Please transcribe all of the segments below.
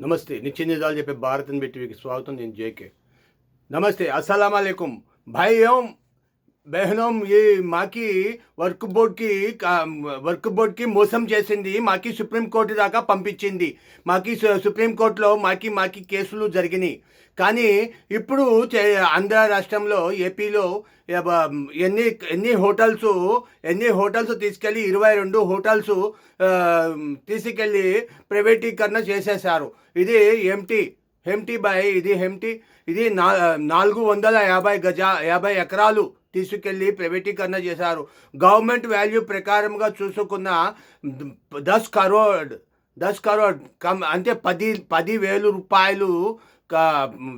నమస్తే నిత్య నిజాలు చెప్పే భారత్ బెట్టివికి స్వాగతం నేను జేకే. నమస్తే అస్సలం అయికం భయం. బెహనం ఈ మాకి వర్క్ బోర్డ్కి వర్క్ బోర్డ్కి మోసం చేసింది. మాకి సుప్రీంకోర్టు దాకా పంపించింది. మాకి సు- సుప్రీంకోర్టులో మాకి మాకి కేసులు జరిగినాయి. కానీ ఇప్పుడు చే- ఆంధ్ర రాష్ట్రంలో ఏపీలో ఎన్ని ఎన్ని హోటల్స్ ఎన్ని హోటల్స్ తీసుకెళ్ళి ఇరవై రెండు హోటల్స్ తీసుకెళ్ళి ప్రైవేటీకరణ చేసేశారు. ఇది ఎంటీ హెమ్టీ బాయ్ ఇది హెమ్టీ ఇది నా నాలుగు వందల యాభై గజ యాభై ఎకరాలు తీసుకెళ్ళి ప్రైవేటీకరణ చేశారు. గవర్నమెంట్ వాల్యూ ప్రకారంగా చూసుకున్న దస్ కరోడ్ దస్ కరోడ్ కమ్ అంటే పది పది వేలు రూపాయలు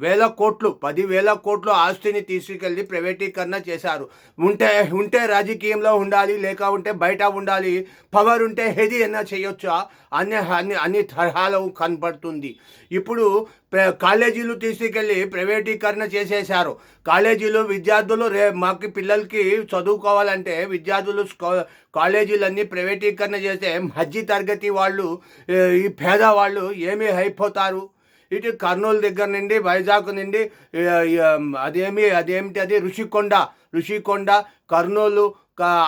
వేల కోట్లు పది వేల కోట్లు ఆస్తిని తీసుకెళ్ళి ప్రైవేటీకరణ చేశారు. ఉంటే ఉంటే రాజకీయంలో ఉండాలి లేక ఉంటే బయట ఉండాలి పవర్ ఉంటే హెది అయినా చేయొచ్చా? అన్ని అన్ని అన్ని తరహాలు కనపడుతుంది. ఇప్పుడు కాలేజీలు తీసుకెళ్ళి ప్రైవేటీకరణ చేసేశారు. కాలేజీలు విద్యార్థులు రే మాకు పిల్లలకి చదువుకోవాలంటే విద్యార్థులు కాలేజీలన్నీ ప్రైవేటీకరణ చేస్తే మధ్య తరగతి వాళ్ళు ఈ పేదవాళ్ళు ఏమి అయిపోతారు? ఇటు కర్నూలు దగ్గర నుండి వైజాగ్ నుండి అదేమి అదేమిటి అది ఋషికొండ ఋషికొండ కర్నూలు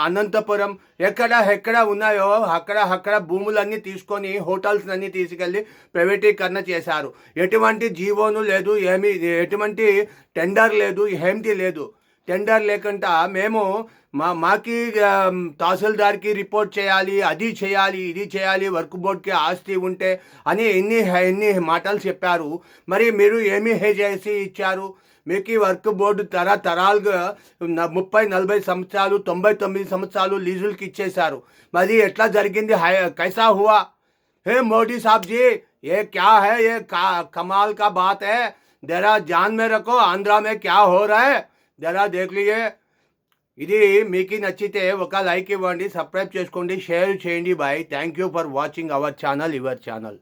అనంతపురం ఎక్కడ ఎక్కడ ఉన్నాయో అక్కడ అక్కడ భూములన్నీ తీసుకొని హోటల్స్ అన్నీ తీసుకెళ్ళి ప్రైవేటీకరణ చేశారు. ఎటువంటి జీవోను లేదు ఏమీ ఎటువంటి టెండర్ లేదు ఏమిటి లేదు. టెండర్ లేకుండా మేము మా మాకి తహసీల్దార్కి రిపోర్ట్ చేయాలి అది చేయాలి ఇది చేయాలి వర్క్ బోర్డ్కి ఆస్తి ఉంటే అని ఎన్ని ఎన్ని మాటలు చెప్పారు. మరి మీరు ఏమి హే చేసి ఇచ్చారు? మీకు ఈ వర్క్ బోర్డు తరతరాలుగా ముప్పై నలభై సంవత్సరాలు తొంభై తొమ్మిది సంవత్సరాలు లీజులకి ఇచ్చేశారు. మరి ఎట్లా జరిగింది? హై కైసా హువా? హే మోడీ సాబ్జీ ఏ క్యా హే? ఏ కమాల్ కా బాత్ హే? జరా జాన్ మే రకో ఆంధ్రా మే క్యా హో? జరా దేఖ్ ఇది మీకు నచ్చితే ఒక లైక్ ఇవ్వండి సబ్స్క్రైబ్ చేసుకోండి షేర్ చేయండి bye. Thank you for watching our channel your channel.